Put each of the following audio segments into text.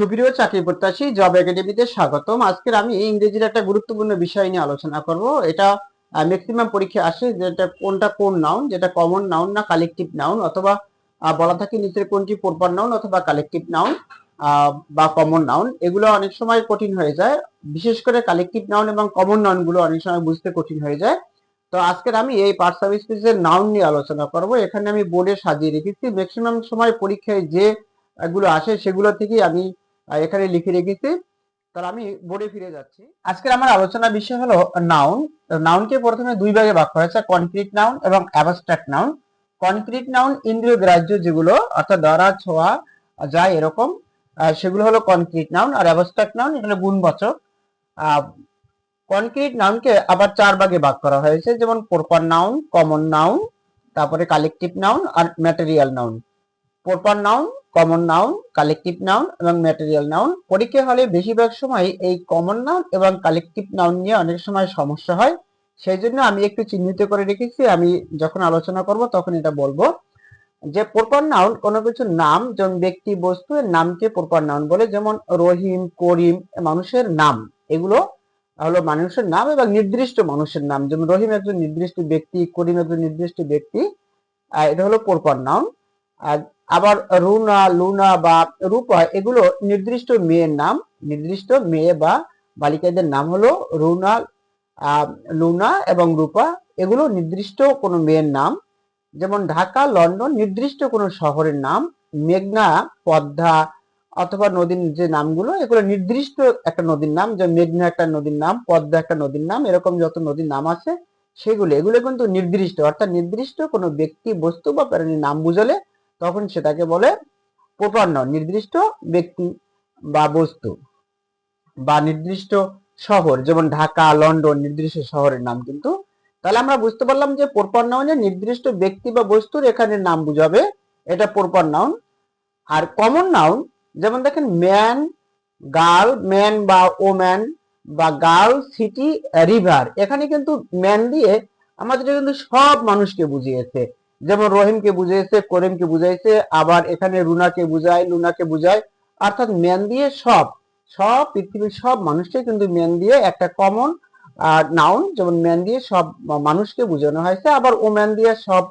সুপ্রিয় চাকরি প্রত্যাশী জব একাডেমিতে স্বাগতম। আজকের আমি ইংরেজির একটা গুরুত্বপূর্ণ বিষয় নিয়ে আলোচনা করব। এটা ম্যাক্সিমাম পরীক্ষা আসে যেটা কোনটা কোন নাউন যেটা কমন নাউন না কালেকটিভ নাউন অথবা বলা থাকে নিচের কোনটি প্রপার নাউন অথবা কালেকটিভ নাউন বা কমন নাউন এগুলো অনেক সময় কঠিন হয়ে যায়। বিশেষ করে কালেকটিভ নাউন এবং কমন নাউনগুলো অনেক সময় বুঝতে কঠিন হয়ে যায়। তো আজকের আমি এই পার্ট সার্ভিস এর নাউন নিয়ে আলোচনা করব। এখানে আমি বোর্ডে সাজিয়ে রেখেছি। ম্যাক্সিমাম সময় পরীক্ষায় যে গুলো আসে সেগুলো থেকেই আমি এখানে লিখে রেখেছি। তাহলে আমি বোর্ডে ফিরে যাচ্ছি। আজকের আমার আলোচনা বিষয় হলো নাউন নাউনকে প্রথমে দুই ভাগে ভাগ করা হয়েছে কনক্রিট নাউন এবং অ্যাবস্ট্রাক্ট নাউন কনক্রিট নাউন ইন্দ্রিয় গ্রাহ্য যেগুলো, অর্থাৎ দ্বারা ছোঁয়া যায় এরকম সেগুলো হলো কনক্রিট নাউন আর অ্যাবস্ট্রাক্ট নাউন এগুলো গুণবাচক। কনক্রিট নাউনকে আবার চার ভাগে ভাগ করা হয়েছে, যেমন প্রপার নাউন কমন নাউন তারপরে কালেকটিভ নাউন আর material noun proper noun common noun collective noun এবং ম্যাটেরিয়াল নাউন পরীক্ষা হলে বেশিরভাগ সময় এই কমন নাউন এবং কালেকটিভ নাউন নিয়ে অনেক সময় সমস্যা হয়। সেই জন্য আমি একটু চিহ্নিত করে রেখেছি, আমি যখন আলোচনা করব তখন এটা বলব। যে প্রপার নাউন কোনো কিছু নাম, যেমন ব্যক্তি, বস্তু, এর নামকে প্রপার নাউন বলে। যেমন রহিম, করিম, মানুষের নাম। এগুলো হলো মানুষের নাম এবং নির্দিষ্ট মানুষের নাম। যেমন রহিম একজন নির্দিষ্ট ব্যক্তি, করিম একজন নির্দিষ্ট ব্যক্তি। এটা হলো প্রপার নাউন আর আবার রুনা, লুনা বা রূপা, এগুলো নির্দিষ্ট মেয়ের নাম, নির্দিষ্ট মেয়ে বা বালিকাদের নাম হলো রুনা লুনা এবং রূপা। এগুলো নির্দিষ্ট কোনো মেয়ের নাম, যেমন ঢাকা, লন্ডন, নির্দিষ্ট কোনো শহরের নাম, মেঘনা, পদ্মা অথবা নদীর যে নামগুলো, এগুলো নির্দিষ্ট একটা নদীর নাম, যে মেঘনা একটা নদীর নাম, পদ্মা একটা নদীর নাম, এরকম যত নদীর নাম আছে সেগুলো, এগুলো কিন্তু নির্দিষ্ট। অর্থাৎ নির্দিষ্ট কোনো ব্যক্তি, বস্তু বা প্রাণীর নাম বুঝালে তখন সেটাকে বলে প্রপার নাউন নির্দিষ্ট ব্যক্তি বা বস্তু বা নির্দিষ্ট শহর, যেমন ঢাকা, লন্ডন, নির্দিষ্ট শহরের নাম কিন্তু। তাহলে আমরা বুঝতে পারলাম যে প্রপার নাউনে নির্দিষ্ট ব্যক্তি বা বস্তুর এখানে নাম বুঝাবে, এটা প্রপার নাউন আর কমন নাউন যেমন দেখেন ম্যান গার্ল ম্যান বা ওম্যান বা গার্ল সিটি রিভার এখানে কিন্তু ম্যান দিয়ে আমাদের কিন্তু সব মানুষকে বুঝিয়েছে। যেমন রহিমকে বুঝিয়েছে করিমকে বুঝাইছে, আবার এখানে রুনাকে বুঝায়, লুনাকে বুঝায়, অর্থাৎ ম্যান দিয়ে সব সব পৃথিবীর সব মানুষকে কিন্তু ম্যান দিয়ে একটা কমন নাউন যেমন ম্যান দিয়ে সব মানুষকে বোঝানো হয়েছে, আবার ওম্যান দিয়ে সব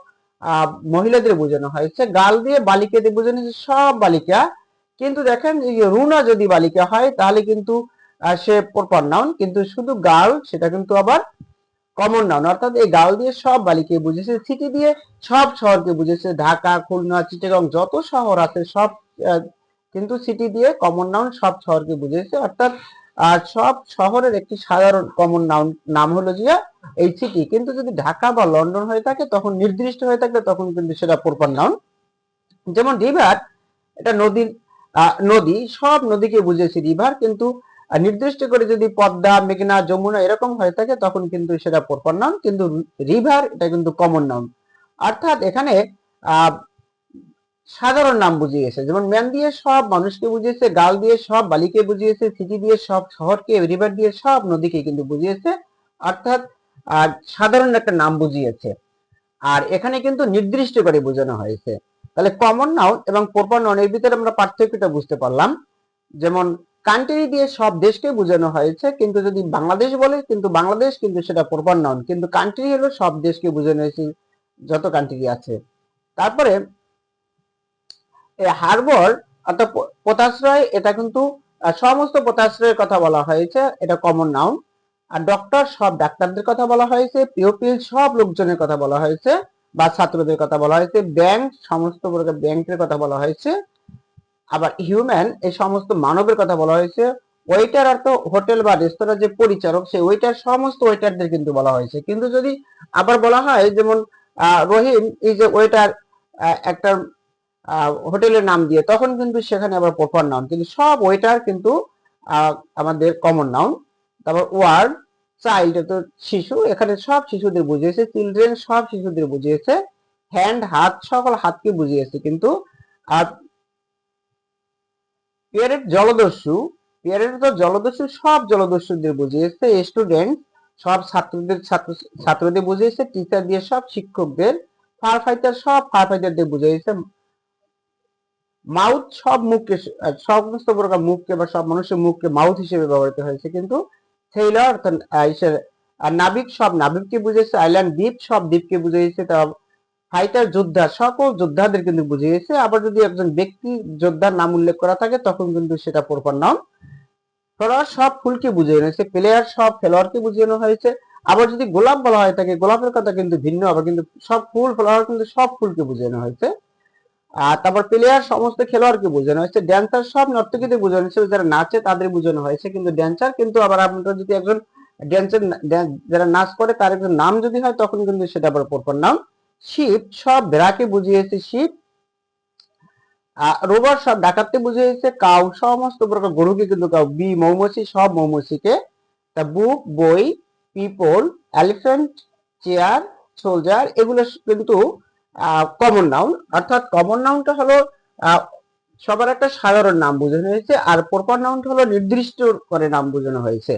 মহিলাদের বোঝানো হয়েছে গাল দিয়ে বালিকাদের বোঝানো হয়েছে, সব বালিকা। কিন্তু দেখেন রুনা যদি বালিকা হয়, তাহলে কিন্তু সে প্রপার নাউন কিন্তু শুধু গার্ল সেটা কিন্তু আবার কমন নাউন অর্থাৎ এই গার্ল দিয়ে সব বালিকে বুঝেছে, সিটি দিয়ে সব শহরকে বুঝেছে, ঢাকা, খুলনা, চিটাগং, যত শহর আছে সব কিন্তু সিটি দিয়ে কমন নাউন সব শহরকে বুঝেছে, অর্থাৎ আর সব শহরের একটি সাধারণ কমন নাউন নাম হলো যে এই সিটি। কিন্তু যদি ঢাকা বা লন্ডন হয়ে থাকে, তখন নির্দিষ্ট হয়ে থাকলে তখন কিন্তু সেটা প্রপার নাউন যেমন রিভার এটা নদীর নদী, সব নদীকে বুঝেছে রিভার কিন্তু নির্দিষ্ট করে যদি পদ্মা, মেঘনা, যমুনা এরকম হয়ে থাকে, তখন কিন্তু সেটা প্রপার নাউন কিন্তু রিভার এটা কিন্তু কমন নাউন অর্থাৎ এখানে সাধারণ নাম বুঝিয়েছে যেমন ম্যান দিয়ে সব, মানুষকে বুঝিয়েছে, গাল দিয়ে সব, বালিকে বুঝিয়েছে, সিটি দিয়ে সব, শহরকে রিভার দিয়ে সব, নদীকে কিন্তু বুঝিয়েছে। অর্থাৎ আর সাধারণ একটা নাম বুঝিয়েছে। আর এখানে কিন্তু নির্দিষ্ট করে বোঝানো হয়েছে। তাহলে কমন নাউন এবং প্রপার নাউনের ভিতরে আমরা পার্থক্যটা বুঝতে পারলাম। যেমন কান্ট্রি দিয়ে সব দেশকে বোঝানো হয়েছে, কিন্তু যদি বাংলাদেশ বলে, কিন্তু বাংলাদেশ, কিন্তু সেটা প্রপার নাউন কিন্তু কান্ট্রি হলো সব দেশকে বোঝানো হয়েছে, যত কান্ট্রি আছে। তারপরে হারবর, অর্থাৎ পোতাশ্রয় এটা কিন্তু সমস্ত পোতাশ্রয়ের কথা বলা হয়েছে, এটা কমন নাউন আর ডক্টর সব ডাক্তারদের কথা বলা হয়েছে পিওপিল সব লোকজনের কথা বলা হয়েছে, বা ছাত্রদের কথা বলা হয়েছে ব্যাংক সমস্ত প্রকার ব্যাংকের কথা বলা হয়েছে। আবার হিউম্যান এই সমস্ত মানবের কথা বলা হয়েছে ওয়েটার আর তো হোটেল বা রেস্তোরাঁ যে পরিচারক, সেই ওয়েটার সমস্ত ওয়েটারদের কিন্তু বলা হয়েছে। কিন্তু যদি আবার বলা হয়, যেমন রহিম, এই যে ওয়েটার একটা হোটেলের নাম দিয়ে, তখন কিন্তু সেখানে আবার প্রপার নাউন কিন্তু সব ওয়েটার কিন্তু আমাদের কমন নাউন তারপর ওয়ার্ড চাইল্ড তো শিশু, এখানে সব শিশুদের বুঝিয়েছে চিলড্রেন সব শিশুদের বুঝিয়েছে। হ্যান্ড হাত, সকল হাতকে বুঝিয়েছে। কিন্তু আর পিয়ারেট জলদস্যু পিয়ারেট তো জলদস্যু সব জলদস্যুদের বুঝিয়েছে স্টুডেন্ট সব ছাত্রদের ছাত্র ছাত্রদের বুঝিয়েছে টিচার দিয়ে সব শিক্ষকদের ফায়ার ফাইটার সব ফায়ার ফাইটারদের বুঝিয়েছে মাউথ সব মুখকে সমস্ত প্রকার মুখকে বা সব মানুষের মুখকে মাউথ হিসেবে ব্যবহৃত হয়েছে কিন্তু সেইলর অর্থাৎ নাবিক সব নাবিককে বুঝেছে আইল্যান্ড দ্বীপ সব দ্বীপকে বুঝিয়েছে, তা ফাইটার যোদ্ধা, সকল যোদ্ধাদের কিন্তু বুঝিয়েছে। আবার যদি একজন ব্যক্তি যোদ্ধার নাম উল্লেখ করা থাকে, তখন কিন্তু সেটা প্রপার নাম। ফলোয়ার সব ফুলকে বুঝিয়ে হয়েছে প্লেয়ার সব খেলোয়াড়কে বুঝিয়ে হয়েছে। আবার যদি গোলাপ বলা হয় থাকে গোলাপের কথা কিন্তু ভিন্ন, আবার কিন্তু সব ফুল ফ্লাওয়ার কিন্তু সব ফুলকে বুঝানো হয়েছে। আর তারপর প্লেয়ার সমস্ত খেলোয়াড়কে বোঝানো হয়েছে। ড্যান্সার সব নর্তকীদের বোঝানো হয়েছে, যারা নাচে তাদের বোঝানো হয়েছে। কিন্তু ড্যান্সার কিন্তু আবার আপনারা যদি একজন ড্যান্সের যারা নাচ করে তার একজন নাম যদি হয়, তখন কিন্তু সেটা আবার পরপর নাম। শিপ সব বেড়াকে বুঝিয়েছে শিপ রোবর সব ডাকাতকে বুঝিয়েছে, কাউ সমস্ত প্রকার গরুকে কিন্তু কাউ, বি মৌমাছি, সব মৌমাছিকে, তা বুক, বই, পিপল এলিফেন্ট চেয়ার, সোলজার এগুলো কিন্তু কমন নাউন অর্থাৎ কমন নাউনটা হলো সবার একটা সাধারণ নাম বোঝানো হয়েছে, আর প্রপার নাউনটা হলো নির্দিষ্ট করে নাম বোঝানো হয়েছে।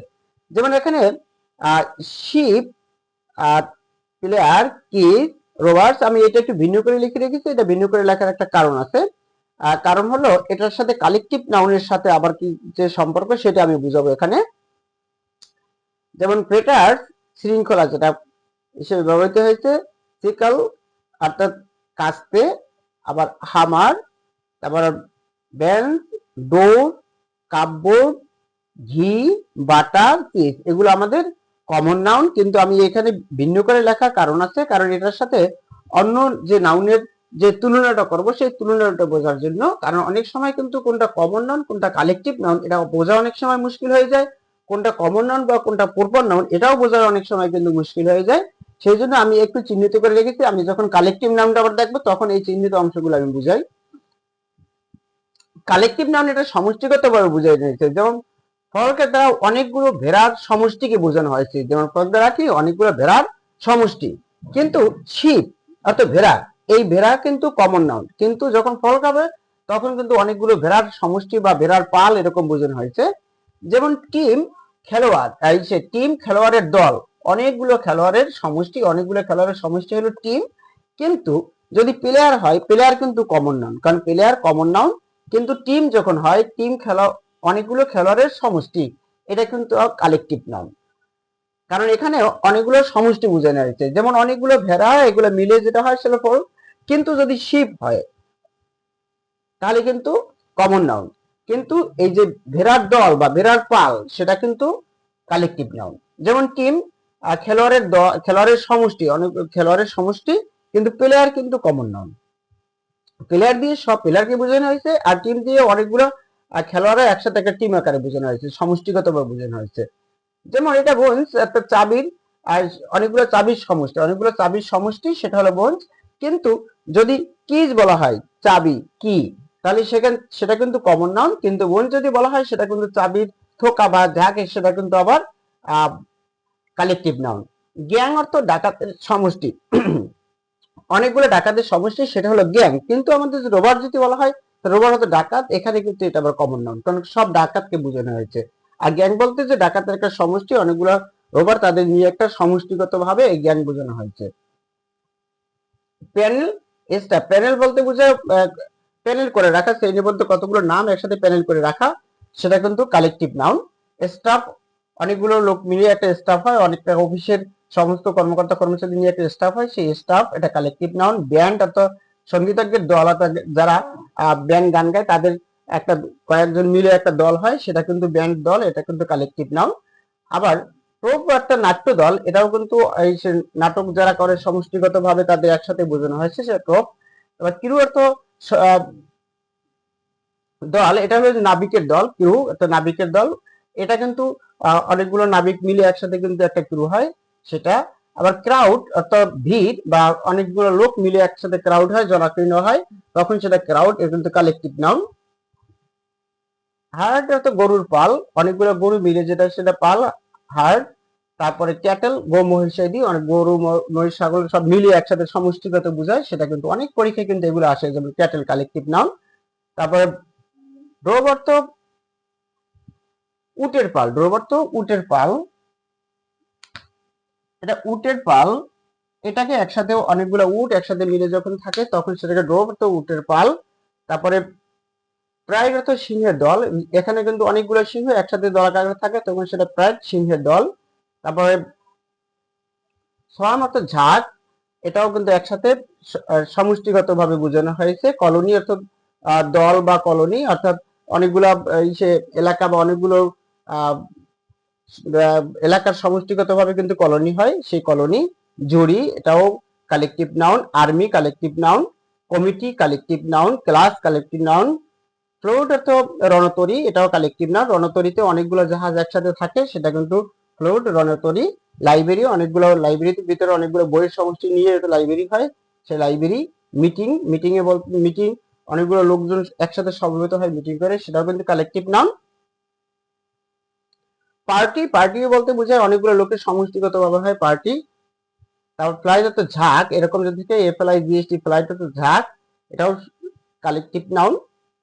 যেমন এখানে শিপ আর প্লেয়ার কি রোভার্স, আমি এটা একটু ভিন্ন করে লিখে রেখেছি, এটা ভিন্ন করে লেখার একটা কারণ আছে। কারণ হলো, এটার সাথে কালেকটিভ নাউনের সাথে আবার কি যে সম্পর্ক, সেটা আমি বুঝাবো এখানে। যেমন প্রেটার শৃঙ্খলা যেটা হিসেবে ব্যবহৃত হয়েছে সিকাল অর্থাৎ কাস্তে আবার হামার তারপর bench door cupboard ghee, butter cheese এগুলো আমাদের কমন নাউন কিন্তু আমি এখানে ভিন্ন করে লেখার কারণ আছে, কারণ এটার সাথে অন্য যে নাউনের যে তুলনাটা করব, সেই তুলনাটা বোঝার জন্য, কারণ অনেক সময় কিন্তু কোনটা কমন নাউন কোনটা কালেকটিভ নাউন এটা বোঝা অনেক সময় মুশকিল হয়ে যায়। কোনটা কমন নাউন বা কোনটা প্রপার নাউন এটাও বোঝার অনেক সময় কিন্তু মুশকিল হয়ে যায়। সেই জন্য আমি একটু চিহ্নিত করে রেখেছি, আমি যখন কালেকটিভ নাউনটা আবার দেখব, তখন এই চিহ্নিত অংশগুলো আমি বুঝাই। কালেকটিভ নাউন এটা সমষ্টিগতভাবে বুঝাই নিয়েছে যেমন ফলকের দ্বারা অনেকগুলো ভেড়ার সমষ্টিকে বোঝানো হয়েছে। যেমন ফলক দ্বারা কি অনেকগুলো ভেড়ার সমষ্টি। কিন্তু শিপ অর্থাৎ ভেড়া, এই ভেড়া কিন্তু কমন নাউন কিন্তু যখন ফলক হবে তখন কিন্তু অনেকগুলো ভেড়ার সমষ্টি বা ভেড়ার পাল এরকম বোঝানো হয়েছে। যেমন টিম, খেলোয়াড়। এই সে টিম খেলোয়াড়ের দল। অনেকগুলো খেলোয়াড়ের সমষ্টি, অনেকগুলো খেলোয়াড়ের সমষ্টি হলো টিম। কিন্তু যদি প্লেয়ার হয় প্লেয়ার কিন্তু কমন নাউন কারণ প্লেয়ার কমন নাউন কিন্তু টিম যখন হয়, টিম খেলা অনেকগুলো খেলোয়াড়ের সমষ্টি, এটা কিন্তু কালেকটিভ নাউন কারণ এখানে অনেকগুলো সমষ্টি বোঝানো হয়েছে। যেমন অনেকগুলো ভেড়া হয়, এগুলো মিলে যেটা হয় সেটা ফল, কিন্তু যদি শিপ হয়, তাহলে কিন্তু কমন নাউন কিন্তু এই যে ভেড়ার দল বা ভেড়ার পাল, সেটা কিন্তু কালেকটিভ নাউন যেমন টিম খেলোয়াড়ের দল খেলোয়াড়ের সমষ্টি, অনেক খেলোয়াড়ের সমষ্টি, কিন্তু প্লেয়ার কিন্তু কমন নাউন প্লেয়ার দিয়ে সব প্লেয়ারকে বোঝানো হয়েছে, আর টিম দিয়ে অনেকগুলো আহ, খেলোয়াড়রা একসাথে একটা টিম আকারে বোঝানো হয়েছে সমষ্টিগতভাবে বোঝানো হয়েছে। যেমন এটা বোনস একটা চাবির আর অনেকগুলো চাবির সমষ্টি অনেকগুলো চাবির সমষ্টি সেটা হলো বোনস কিন্তু যদি কিজ বলা হয় চাবি কি তাহলে সেখানে সেটা কিন্তু কমন নাউন কিন্তু বোন যদি বলা হয় সেটা কিন্তু চাবির থোকা বা ঝাঁকে সেটা কিন্তু আবার কালেকটিভ নাউন গ্যাং অর্থ ডাকাতের সমষ্টি। অনেকগুলো ডাকাতের সমষ্টি সেটা হলো গ্যাং কিন্তু আমাদের যে রোবট যদি বলা হয় হতো ডাকাত, এখানে কিন্তু এটা আবার কমন নাউন কারণ সব ডাকাতকে বোঝানো হয়েছে। আর গ্যাং বলতে যে ডাকাতের একটা সমষ্টি, অনেকগুলো রোবট তাদের নিয়ে একটা সমষ্টিগত ভাবে এই গ্যাং বোঝানো হয়েছে। প্যানেল এসটা প্যানেল বলতে বোঝায় প্যানেল করে রাখা, শ্রেণীবদ্ধ কতগুলো নাম একসাথে প্যানেল করে রাখা, সেটা কিন্তু কালেকটিভ নাউন স্টাফ অনেকগুলো লোক মিলিয়ে একটা স্টাফ হয় অনেকটা অফিসের সমস্ত কর্মকর্তা কর্মচারী নিয়ে একটা স্টাফ হয়, সেই স্টাফ এটা কালেকটিভ নাউন ব্যান্ড অর্থাৎ সঙ্গীতজ্ঞের দল যারা ব্যান্ড গান গায়, তাদের একটা কয়েকজন মিলে একটা দল হয়, সেটা কিন্তু ব্যান্ড দল, এটা কিন্তু কালেকটিভ নাউন আবার প্রোপ একটা নাট্য দল, এটাও কিন্তু এই নাটক যারা করে সমষ্টিগত ভাবে তাদের একসাথে বোঝানো হয়েছে সেটা প্রোপ এবার কিরু অর্থ দল, এটা হলো নাবিকের দল, ক্রু একটা নাবিকের দল। এটা কিন্তু অনেকগুলো নাবিক মিলে একসাথে কিন্তু একটা ক্রু হয়, সেটা আবার ক্রাউড অর্থাৎ ভিড় বা অনেকগুলো লোক মিলে একসাথে ক্রাউড হয়, জনাকীর্ণ হয়, তখন সেটা ক্রাউড এটা কিন্তু কালেকটিভ নাউন হার্ড অর্থ গরুর পাল, অনেকগুলো গরু মিলে যেটা সেটা পাল হার্ড তারপরে ক্যাটেল গো মহিষাদি, অনেক গরু মহিষ, ছাগল সব মিলিয়ে একসাথে সমষ্টিগত বোঝায়, সেটা কিন্তু অনেক পরীক্ষায় কিন্তু এগুলো আসে, যেমন ক্যাটেল কালেকটিভ নাম তারপরে ড্রোব অর্থ উটের পাল ড্রোব অর্থ উটের পাল এটা উটের পাল। এটাকে একসাথে অনেকগুলো উট একসাথে মিলে যখন থাকে, তখন সেটাকে ড্রোব অর্থ উটের পাল। তারপরে অর্থ সিংহের দল। এখানে কিন্তু অনেকগুলো সিংহ একসাথে দলাকার থাকে, তখন সেটা প্রায় সিংহের দল। তারপরে সোয়াম ঝাঁক, এটাও কিন্তু একসাথে সমষ্টিগত ভাবে বোঝানো হয়েছে। কলোনি অর্থাৎ দল বা কলোনি, অর্থাৎ অনেকগুলা এলাকা বা অনেকগুলো এলাকার সমষ্টিগত ভাবে কিন্তু কলোনি হয়। সেই কলোনি জুরি এটাও collective noun army collective noun committee collective noun class collective noun fleet অর্থ রণতরী, এটাও কালেকটিভ নাউন রণতরীতে অনেকগুলো জাহাজ একসাথে থাকে, সেটা কিন্তু ফ্লোট রণতরী লাইব্রেরি অনেকগুলো লাইব্রেরির ভিতরে অনেকগুলো বইয়ের সমষ্টি নিয়ে একটা লাইব্রেরি হয়। সেই লাইব্রেরি মিটিং মিটিং এ মিটিং অনেকগুলো লোকজন একসাথে সমবেত হয় মিটিং করে, সেটাও কিন্তু কালেকটিভ নাম পার্টি পার্টি বলতে বোঝায় অনেকগুলো লোকের সমষ্টিগত ভাবে হয় পার্টি। তারপর ফ্লাইট হচ্ছে ঝাঁক, এরকম যদি F L I GST flight হচ্ছে ঝাঁক। এটাও কালেকটিভ নাউন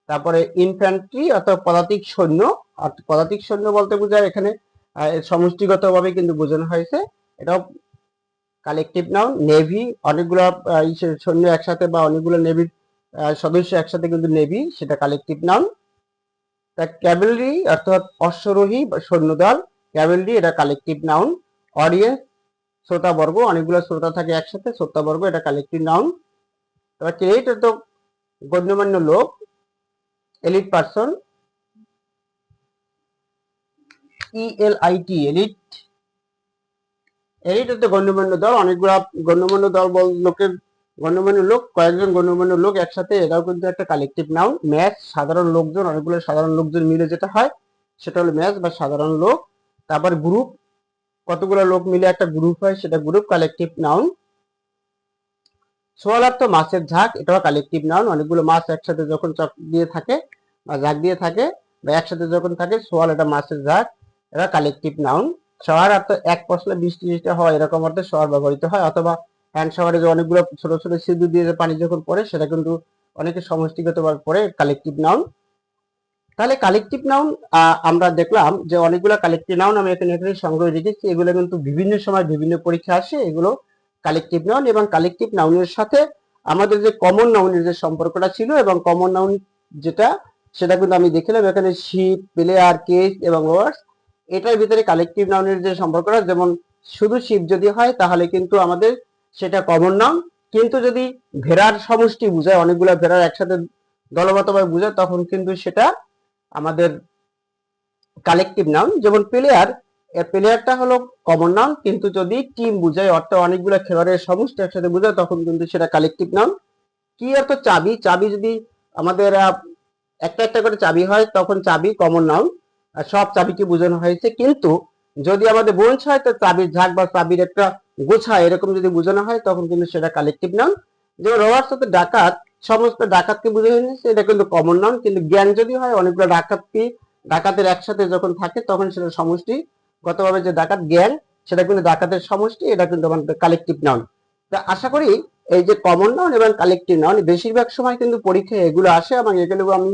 তারপরে ইনফ্যান্ট্রি অর্থাৎ পদাতিক সৈন্য অর্থাৎ পদাতিক সৈন্য বলতে বোঝায় এখানে সমষ্টিগত ভাবে কিন্তু বোঝানো হয়েছে। এটাও কালেকটিভ নাউন নেভি অনেকগুলো সৈন্য একসাথে বা অনেকগুলো নেভির সদস্য একসাথে কিন্তু নেভি সেটা কালেকটিভ নাউন তা ক্যাভেলরি অর্থাৎ অশ্বরোহী বা সৈন্যদল ক্যাভেলরি এটা কালেকটিভ নাউন অডিয়েন্স শ্রোতাবর্গ অনেকগুলো শ্রোতা থাকে একসাথে শ্রোতাবর্গ এটা কালেকটিভ নাউন তারপর ক্রেডিট তো গণ্যমান্য লোক elite person E L I T elite elite হচ্ছে গণ্যমান্য দল, অনেকগুলা গণ্যমান্য দল লোকের গণ্যমান্য লোক, কয়েকজন গণ্যমান্য লোক একসাথে এটাও কিন্তু একটা কালেকটিভ নাউন ম্যাচ সাধারণ লোকজন, অনেকগুলো সাধারণ লোকজন মিলে যেটা হয়, সেটা হলো ম্যাচ বা সাধারণ লোক। তারপর গ্রুপ কতগুলো লোক মিলে একটা গ্রুপ হয়, সেটা গ্রুপ কালেকটিভ নাউন সোয়ালার্থ মাছের ঝাঁক, এটাও কালেকটিভ নাউন অনেকগুলো মাছ একসাথে যখন চক দিয়ে থাকে বা ঝাঁক দিয়ে থাকে বা একসাথে যখন থাকে, সোয়াল এটা মাছের ঝাঁক এটা কালেকটিভ নাউন শহর অর্থ এক পশলা বৃষ্টি বৃষ্টি হয়, এরকম অর্থে শহর ব্যবহৃত হয়, অথবা হ্যান্ড শহরে যে অনেকগুলো ছোট ছোট সিঁদু দিয়ে যে পানি যখন পড়ে, সেটা কিন্তু অনেকে সমষ্টিগত ভাবে পড়ে কালেকটিভ নাউন তাহলে কালেকটিভ নাউন আমরা দেখলাম যে অনেকগুলো কালেকটিভ নাউন আমি এখানে এখানে সংগ্রহ রেখেছি। এগুলো কিন্তু বিভিন্ন সময় বিভিন্ন পরীক্ষা আসে, এগুলো কালেকটিভ নাউন এবং কালেকটিভ নাউনের সাথে আমাদের যে কমন নাউনের যে সম্পর্কটা ছিল এবং কমন নাউন যেটা, সেটা কিন্তু আমি দেখলাম এখানে শিপ প্লেয়ার কেস এবং ওয়ার্ডস এটার ভিতরে কালেকটিভ নাউনের যে সম্পর্কটা, যেমন শুধু শিপ যদি হয়, তাহলে কিন্তু আমাদের সেটা কমন নাউন কিন্তু যদি ভেড়ার সমষ্টি বোঝায়, অনেকগুলো ভেড়ার একসাথে দলগতভাবে বোঝায়, তখন কিন্তু সেটা আমাদের কালেকটিভ নাউন যেমন প্লেয়ার প্লেয়ারটা হলো কমন নাউন কিন্তু যদি টিম বোঝায় অর্থাৎ অনেকগুলো খেলোয়াড়ের সমষ্টি একসাথে বোঝায়, তখন কিন্তু সেটা কালেকটিভ নাউন কি অর্থ চাবি? চাবি যদি আমাদের একটা একটা করে চাবি হয়, তখন চাবি কমন আর সব চাবিকে বোঝানো হয়েছে। কিন্তু যদি আমাদের বোনস হয়, তো চাবির ঝাঁক বা চাবির একটা গোছা, এরকম যদি বোঝানো হয়, তখন কিন্তু সেটা কালেকটিভ নাউন যেমন রবার্স সাথে ডাকাত, সমস্ত ডাকাতকে বোঝানো হয়েছে এটা কিন্তু কমন নাউন কিন্তু জ্ঞান যদি হয়, অনেকগুলো ডাকাতকে, ডাকাতের একসাথে যখন থাকে, তখন সেটা সমষ্টি। গতভাবে যে ডাকাত জ্ঞান, সেটা কিন্তু ডাকাতের সমষ্টি, এটা কিন্তু আমাদের কালেকটিভ নাউন তা আশা করি এই যে কমন নাউন এবং কালেকটিভ নাউন বেশিরভাগ সময় কিন্তু পরীক্ষায় এগুলো আসে। এবং এগুলো আমি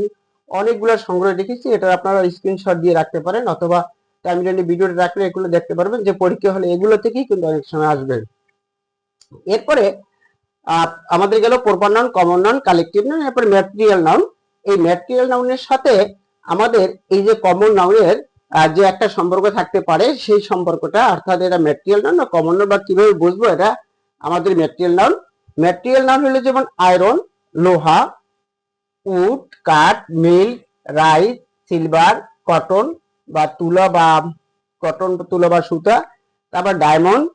অনেকগুলো সংগ্রহ রেখেছি এটা আপনারা স্ক্রিনশট দিয়ে রাখতে পারেন, অথবা টাইমলাইনে ভিডিওটা রাখলে এগুলো দেখতে পারবেন যে পরীক্ষা হলে এগুলো থেকেই কিন্তু অনেক সময় আসবে। এরপরে আমাদের গেল proper noun common noun collective noun এরপরে ম্যাটেরিয়াল নাউন এই ম্যাটেরিয়াল নাউনের সাথে আমাদের এই যে কমন নাউনের যে একটা সম্পর্ক থাকতে পারে, সেই সম্পর্কটা, অর্থাৎ এটা ম্যাটেরিয়াল নাউন না কমন নাউন বা কীভাবে বুঝব এটা, আমাদের ম্যাটেরিয়াল নাউন ম্যাটেরিয়াল নাউন হলো যেমন আয়রন লোহা উড কাঠ, মিল, রাইস সিলভার কটন বা তুলা বা কটন তুলা বা সুতা, তারপর ডায়মন্ড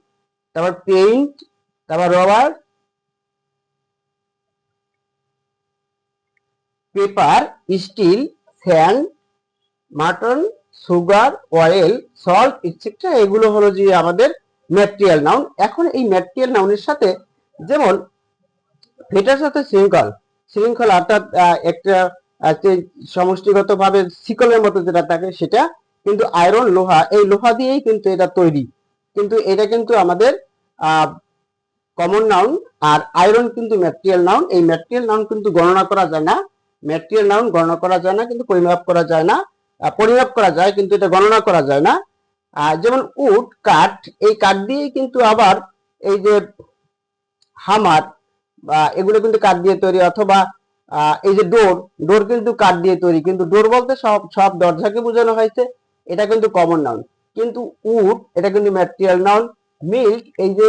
তারপর পেইন্ট তারপর rubber paper steel sand mutton sugar oil salt etcetera এগুলো হলো যে আমাদের ম্যাটেরিয়াল নাউন এখন এই ম্যাটেরিয়াল নাউনের সাথে যেমন ফেটার সাথে শৃঙ্খল শৃঙ্খল অর্থাৎ একটা সমষ্টিগতভাবে শিকলের মতো যেটা থাকে, সেটা কিন্তু আয়রন লোহা, এই লোহা দিয়েই কিন্তু এটা তৈরি। কিন্তু এটা কিন্তু আমাদের কমন নাউন আর আয়রন কিন্তু ম্যাটেরিয়াল নাউন এই ম্যাটেরিয়াল নাউন কিন্তু গণনা করা যায় না। ম্যাটেরিয়াল নাউন গণনা করা যায় না, কিন্তু পরিমাপ করা যায় না। পরিমাপ করা যায়, কিন্তু এটা গণনা করা যায় না। যেমন উড কাঠ, এই কাঠ দিয়েই কিন্তু আবার এই যে হামার বা এগুলো কিন্তু কাঠ দিয়ে তৈরি। অথবা এই যে ডোর ডোর কিন্তু কাঠ দিয়ে তৈরি। কিন্তু ডোর বলতে সব সব দরজাকে বোঝানো হয়েছে। এটা কিন্তু কমন নাউন কিন্তু উড এটা কিন্তু ম্যাটেরিয়াল নাউন মিল্ক এই যে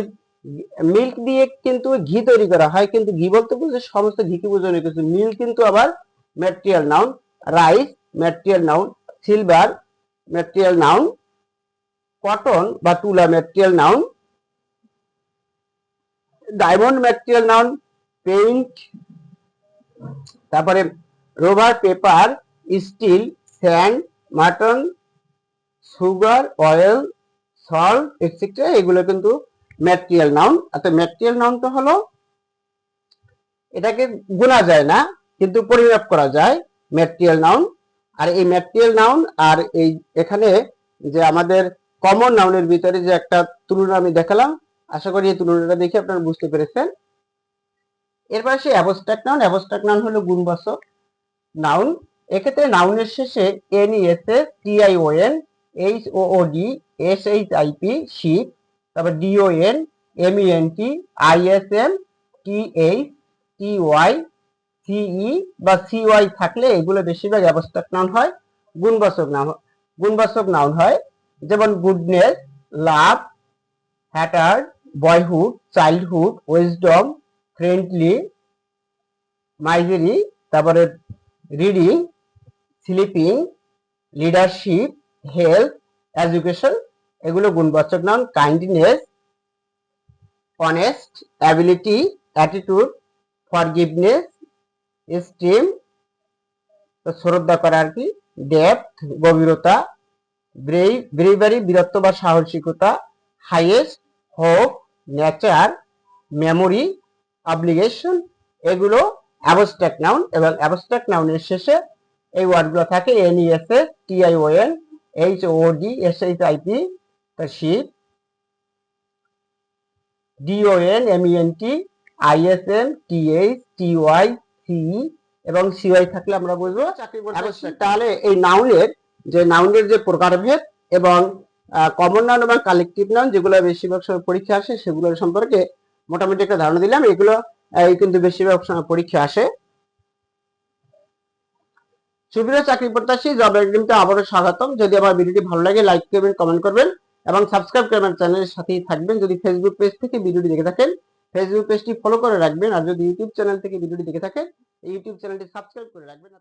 মিল্ক দিয়ে কিন্তু ঘি তৈরি করা হয়। কিন্তু ঘি বলতে বলতে সমস্ত ঘিকে বোঝানো কিছু মিল্ক কিন্তু আবার material noun rice material noun silver material noun cotton বা তুলা material noun diamond material noun paint তারপরে rover paper steel sand mutton sugar, oil salt etcetera এগুলো কিন্তু ম্যাটেরিয়াল নাউন অর্থাৎ ম্যাটেরিয়াল নাউনটা হলো, এটাকে গোনা যায় না, কিন্তু পরিমাপ করা যায় ম্যাটেরিয়াল নাউন আর এই ম্যাটেরিয়াল নাউন আর এই এখানে যে আমাদের কমন নাউনের ভিতরে যে একটা তুলনা আমি দেখালাম, আশা করি এই তুলনাটা দেখে আপনারা বুঝতে পেরেছেন। এরপর সে অ্যাবস্ট্রাক্ট নাউন অ্যাবস্ট্রাক্ট নাউন হলো গুণবাচক নাউন এক্ষেত্রে নাউনের শেষে N S S T I O N H O O D S H I P ship তারপর D O N M E N T I S M T H T Y C E বা C Y থাকলে এগুলো বেশিরভাগ abstract noun হয়, গুণবাচক নাম গুণবাচক noun হয়, যেমন goodness love hatred boyhood childhood wisdom friendly misery তারপরে reading sleeping leadership health education এগুলো গুণবাচক noun kindness honest ability attitude forgiveness esteem শ্রদ্ধা করা আর কি ডেপথ গভীরতা ব্রেভারি বীরত্ব বা সাহসিকতা highest hope nature memory obligation এগুলো অ্যাবস্ট্রাক্ট নাউন এবং অ্যাবস্ট্রাক্ট নাউনের শেষে এই ওয়ার্ডগুলো থাকে N S S I O N H O D S H I P ship D O N M N T I S M T H T Y C E এবং C Y থাকলে আমরা বুঝব। চাকরি তাহলে এই নাউনের যে নাউনের যে প্রকারভেদ এবং কমন নাউন এবং কালেকটিভ নাউন যেগুলো বেশিরভাগ সময় পরীক্ষা আসে সেগুলোর সম্পর্কে মোটামুটি একটা ধারণা দিলাম। এগুলো কিন্তু বেশিরভাগ সময় পরীক্ষা আসে। সুপ্রিয় চাকরি প্রত্যাশী জব একাডেমিতে আবারও স্বাগতম। যদি আমার ভিডিওটি ভালো লাগে লাইক করবেন কমেন্ট করবেন এবং সাবস্ক্রাইব করে আমার চ্যানেলের সাথেই থাকবেন। যদি ফেসবুক পেজ থেকে ভিডিওটি দেখে থাকেন ফেসবুক পেজটি ফলো করে রাখবেন। আর যদি ইউটিউব চ্যানেল থেকে ভিডিওটি দেখে থাকেন ইউটিউব চ্যানেলটি সাবস্ক্রাইব করে রাখবেন।